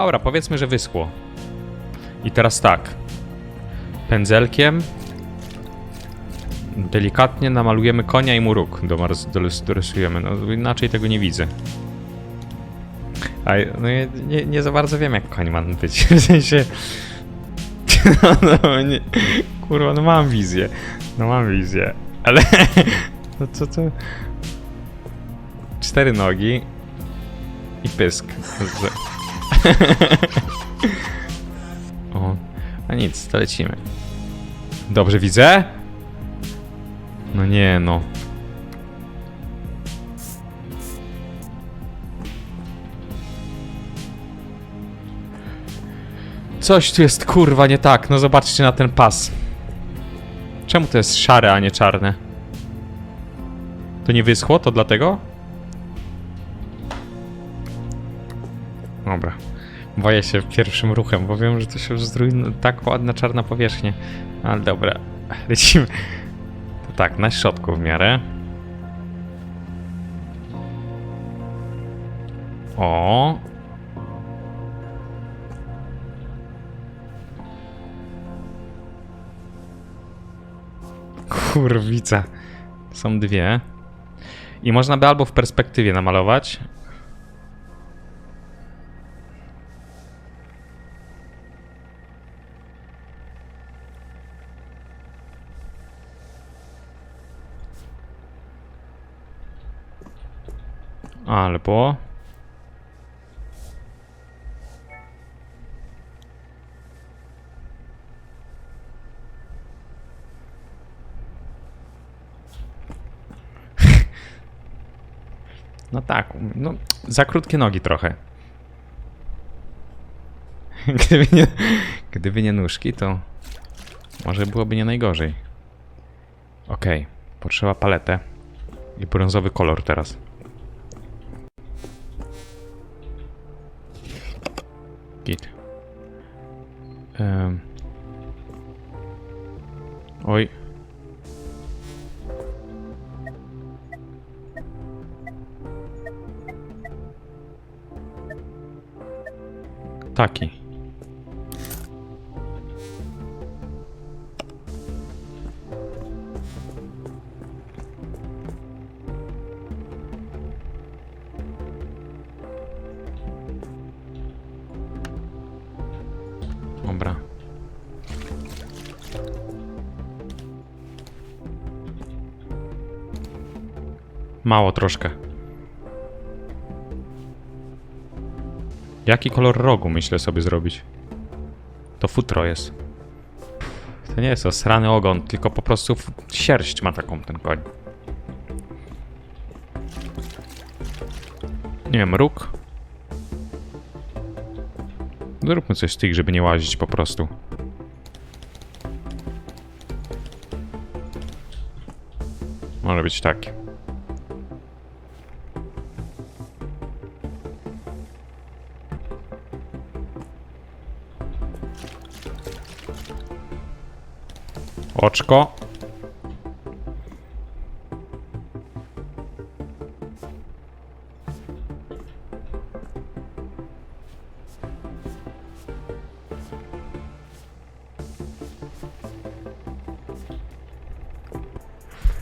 Dobra, powiedzmy, że wyschło. I teraz tak. Pędzelkiem delikatnie namalujemy konia i mu róg dorysujemy. No inaczej tego nie widzę. A no, nie, nie za bardzo wiem, jak koń ma być. W sensie. No, no, nie, kurwa, no mam wizję. No mam wizję. Ale. No co to. Cztery nogi. I pysk. O, a nic, to lecimy. Dobrze widzę? No nie, no. Coś tu jest kurwa nie tak. No zobaczcie na ten pas. Czemu to jest szare, a nie czarne? To nie wyschło? To dlatego? Dobra. Boję się pierwszym ruchem, bo wiem, że to się zrujnuje. Tak ładna czarna powierzchnia. Ale dobra. Lecimy. To tak, na środku w miarę. O. Kurwica. Są dwie. I można by albo w perspektywie namalować. Albo. No tak, no za krótkie nogi trochę. Gdyby nie, gdyby nie nóżki, to może byłoby nie najgorzej. Okej, potrzeba paletę i brązowy kolor teraz. Git. Em. Oj. Taki. Mało troszkę. Jaki kolor rogu myślę sobie zrobić? To futro jest. To nie jest osrany ogon, tylko po prostu sierść ma taką ten koń. Nie wiem, róg? Zróbmy coś z tych, żeby nie łazić po prostu. Może być taki. Oczko.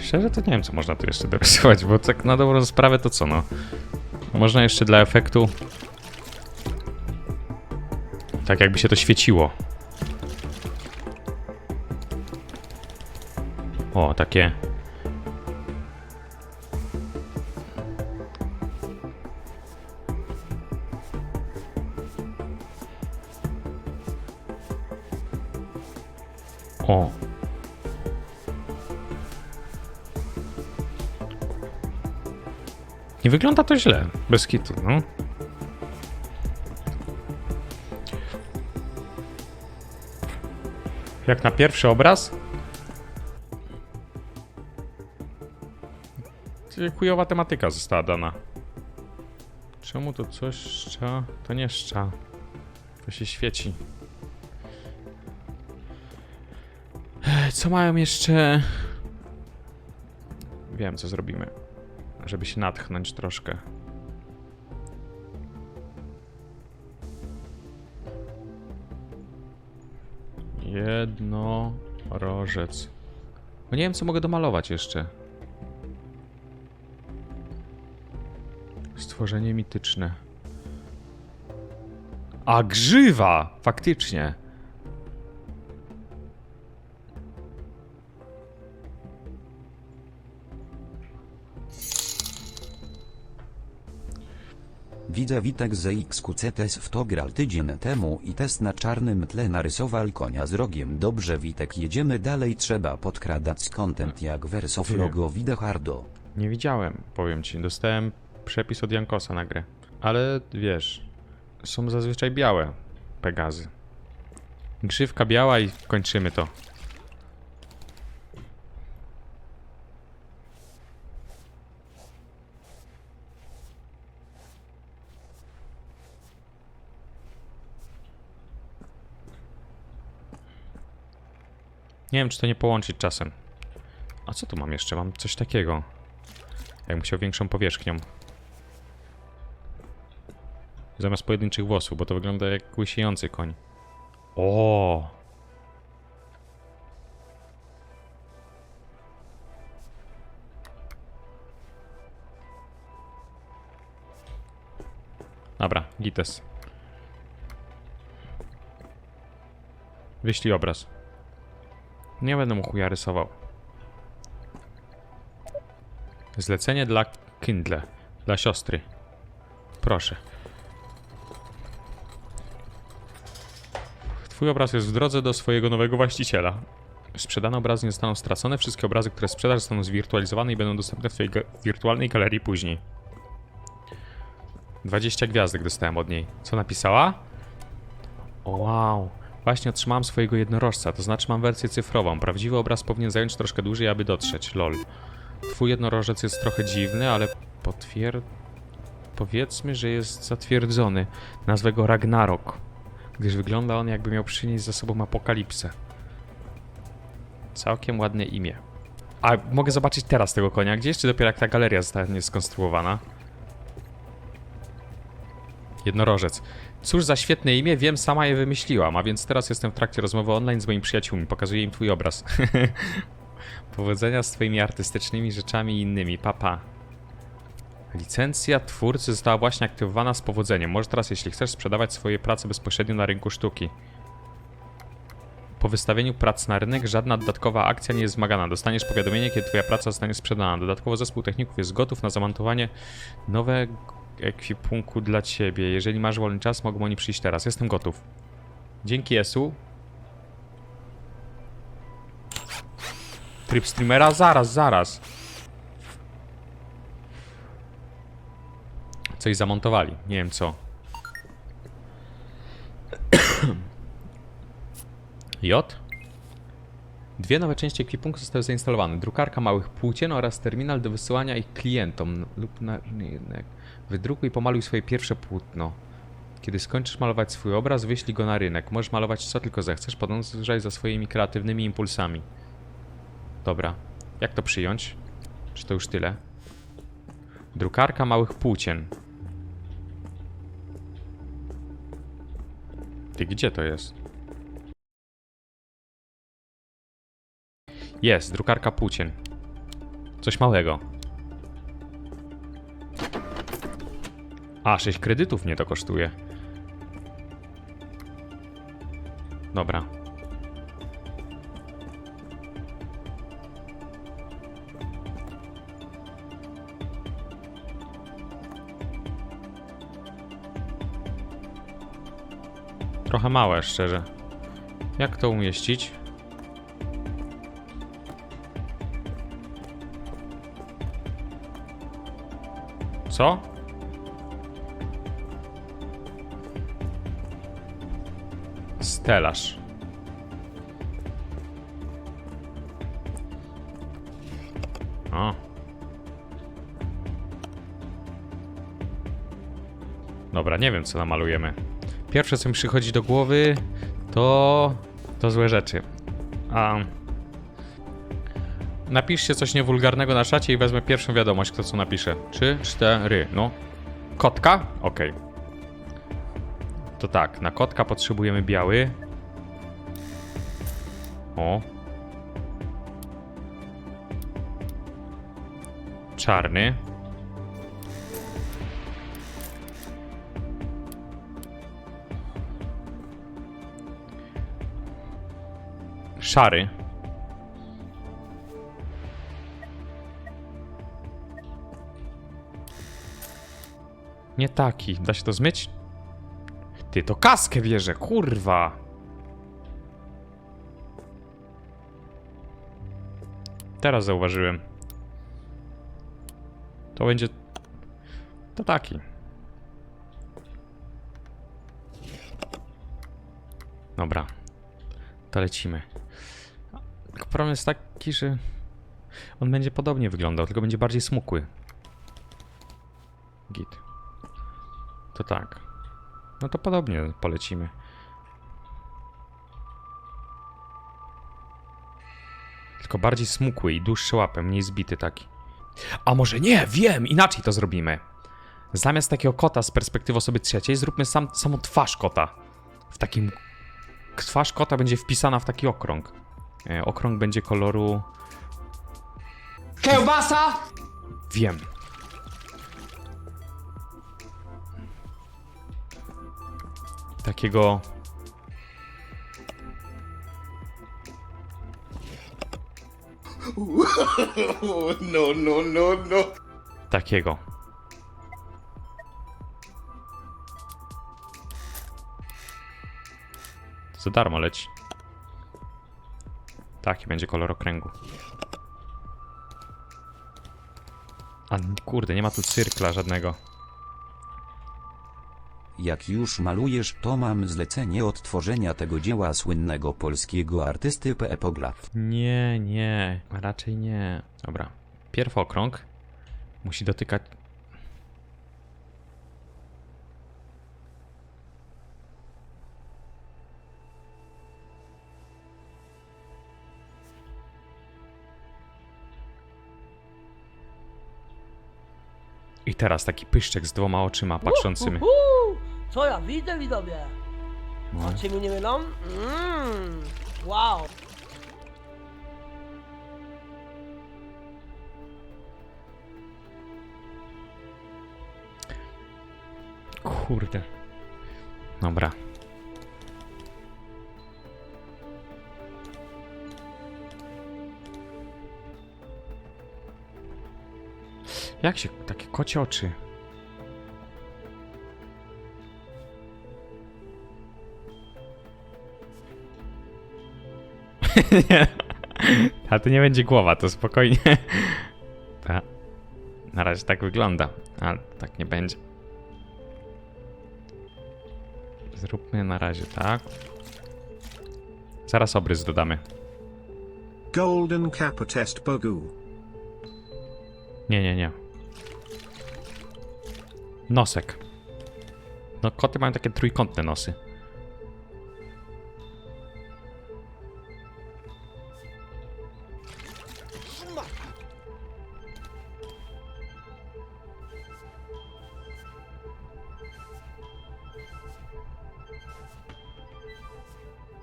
Szczerze to nie wiem, co można tu jeszcze dorysować, bo tak na dobrą sprawę to co no. Można jeszcze dla efektu... Tak jakby się to świeciło. O, takie. O. Nie wygląda to źle, bez kitu, no. Jak na pierwszy obraz, Y, Kujowa tematyka została dana. Czemu to coś szcza? To nie szcza. To się świeci. Co mają jeszcze? Wiem, co zrobimy. Żeby się natchnąć troszkę. Jedno rożec. No nie wiem, co mogę domalować jeszcze. Stworzenie mityczne. A grzywa! Faktycznie. Widzę Witek z XQCTS w to grał tydzień temu i test na czarnym tle narysował konia z rogiem. Dobrze Witek jedziemy dalej trzeba podkradać content jak Versof Wiem. logo Widehardo. Nie widziałem, powiem ci. Dostałem przepis od Jankosa na grę. Ale wiesz, są zazwyczaj białe Pegazy. Grzywka biała i kończymy to. Nie wiem, czy to nie połączyć czasem. A co tu mam jeszcze? Mam coś takiego. Jakbym chciał większą powierzchnią. Zamiast pojedynczych włosów, bo to wygląda jak łysiejący koń. O! Dobra, gites. Wyślij obraz. Nie będę mu chuja rysował. Zlecenie dla Kindle. Dla siostry. Proszę. Twój obraz jest w drodze do swojego nowego właściciela. Sprzedane obrazy nie zostaną stracone. Wszystkie obrazy, które sprzedasz, zostaną zwirtualizowane i będą dostępne w twojej wirtualnej galerii później. 20 gwiazdek dostałem od niej. Co napisała? O wow. Właśnie otrzymałem swojego jednorożca, to znaczy mam wersję cyfrową. Prawdziwy obraz powinien zająć troszkę dłużej, aby dotrzeć. Lol. Twój jednorożec jest trochę dziwny, ale potwier... Powiedzmy, że jest zatwierdzony. Nazwę go Ragnarok, gdyż wygląda on jakby miał przynieść za sobą apokalipsę. Całkiem ładne imię. A mogę zobaczyć teraz tego konia gdzieś, czy dopiero jak ta galeria zostanie skonstruowana? Jednorożec. Cóż za świetne imię, wiem, sama je wymyśliłam, a więc teraz jestem w trakcie rozmowy online z moimi przyjaciółmi, pokazuję im twój obraz. Powodzenia z twoimi artystycznymi rzeczami i innymi, papa. Licencja twórcy została właśnie aktywowana z powodzeniem. Może teraz, jeśli chcesz sprzedawać swoje prace bezpośrednio na rynku sztuki. Po wystawieniu prac na rynek żadna dodatkowa akcja nie jest wymagana. Dostaniesz powiadomienie, kiedy twoja praca zostanie sprzedana. Dodatkowo zespół techników jest gotów na zamontowanie nowego ekwipunku dla ciebie. Jeżeli masz wolny czas, mogą oni przyjść teraz. Jestem gotów. Dzięki Esu. Tryb streamera? Zaraz, zaraz. Coś zamontowali. Nie wiem co. J. Dwie nowe części ekwipunku zostały zainstalowane. Drukarka małych płócien oraz terminal do wysyłania ich klientom lub na nie. Wydrukuj i pomaluj swoje pierwsze płótno. Kiedy skończysz malować swój obraz, wyślij go na rynek. Możesz malować co tylko zechcesz, podążaj za swoimi kreatywnymi impulsami. Dobra. Jak to przyjąć? Czy to już tyle? Drukarka małych płócien. Ty, gdzie to jest? Jest, drukarka płócien. Coś małego. A, 6 kredytów mnie to kosztuje. Dobra. Trochę małe, szczerze. Jak to umieścić? Co? Stelaż. O. Dobra, nie wiem co namalujemy. Pierwsze co mi przychodzi do głowy to... to złe rzeczy. A... Napiszcie coś niewulgarnego na czacie i wezmę pierwszą wiadomość, kto co napisze. Trzy, cztery, no. Kotka? Okej. To tak, na kotka potrzebujemy biały. O. Czarny. Szary. Nie taki. Da się to zmyć? Ty, to kaskę bierze, kurwa. Teraz zauważyłem. To będzie... To taki. Dobra. To lecimy. Problem jest taki, że... On będzie podobnie wyglądał, tylko będzie bardziej smukły. Git. To tak. No to podobnie polecimy. Tylko bardziej smukły i dłuższy łapem, mniej zbity taki. A może nie, wiem, inaczej to zrobimy. Zamiast takiego kota z perspektywy osoby trzeciej, zróbmy sam, samą twarz kota. W takim... Twarz kota będzie wpisana w taki okrąg. E, okrąg będzie koloru... Kiełbasa! Wiem. Takiego. No, no, no, no. Takiego. Za darmo leci. Taki będzie kolor okręgu. A kurde, nie ma tu cyrkla żadnego. Jak już malujesz, to mam zlecenie odtworzenia tego dzieła słynnego polskiego artysty P. Poglaf. Nie, nie, raczej nie. Dobra. Pierw okrąg. Musi dotykać. I teraz taki pyszczek z dwoma oczyma patrzącymi. Uhu! Co ja widzę, widzowie? No. Oczy mi nie mylą? Mmm, wow. Kurde. Dobra. Jak się... Takie kocie oczy. nie. A to nie będzie głowa, to spokojnie. Ta. Na razie tak wygląda, ale tak nie będzie. Zróbmy na razie tak. Zaraz obrys dodamy. Golden Kappa Test Bogu. Nie, nie, nie. Nosek. No, koty mają takie trójkątne nosy.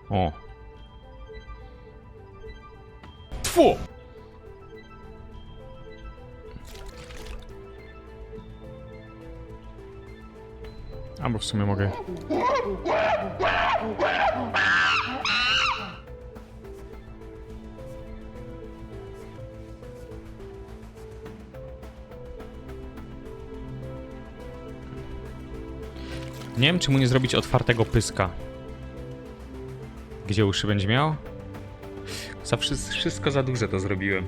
O. Tfu! Albo w sumie mogę. Nie wiem, czy mu nie zrobić otwartego pyska. Gdzie uszy będzie miał? Za wszy- wszystko za duże to zrobiłem.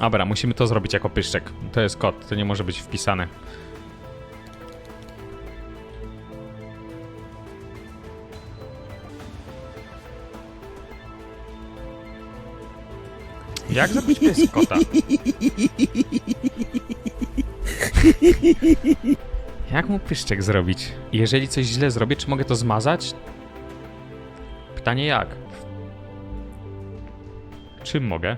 Dobra, musimy to zrobić jako pyszczek. To jest kod, to nie może być wpisane. Jak zrobić pies kota? Jak mu pyszczek zrobić? Jeżeli coś źle zrobię, czy mogę to zmazać? Pytanie jak? Czym mogę?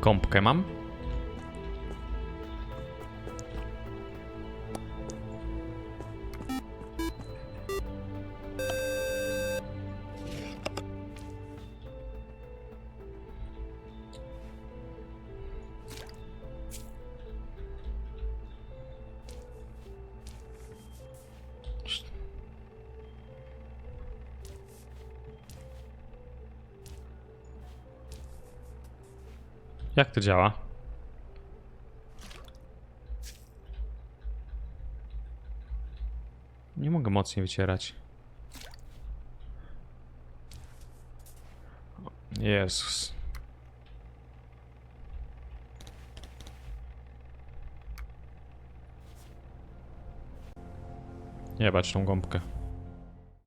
Kąpkę mam? Jak to działa? Nie mogę mocniej wycierać. Jezus. Jebać tą gąbkę.